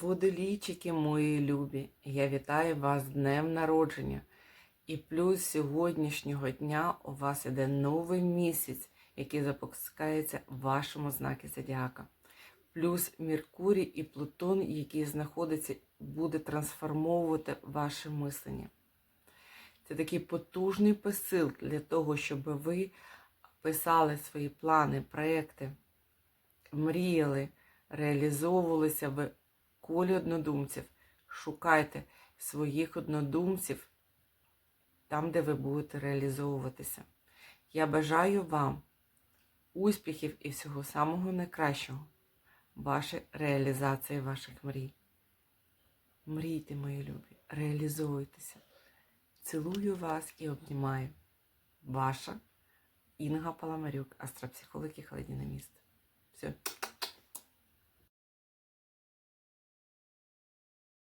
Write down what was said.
Водолійчики мої любі, я вітаю вас з днем народження. І плюс сьогоднішнього дня у вас іде новий місяць, який запускається в вашому знакі зодіака. Плюс Меркурій і Плутон, який знаходиться, буде трансформовувати ваше мислення. Це такий потужний посил для того, щоб ви писали свої плани, проекти, мріяли, реалізовувалися в колі однодумців. Шукайте своїх однодумців там, де ви будете реалізовуватися. Я бажаю вам успіхів і всього самого найкращого в вашій реалізації ваших мрій. Мрійте, мої любі, реалізуйтеся. Цілую вас і обнімаю. Ваша Інга Паламарюк, астропсихолог і холодне місто. Все.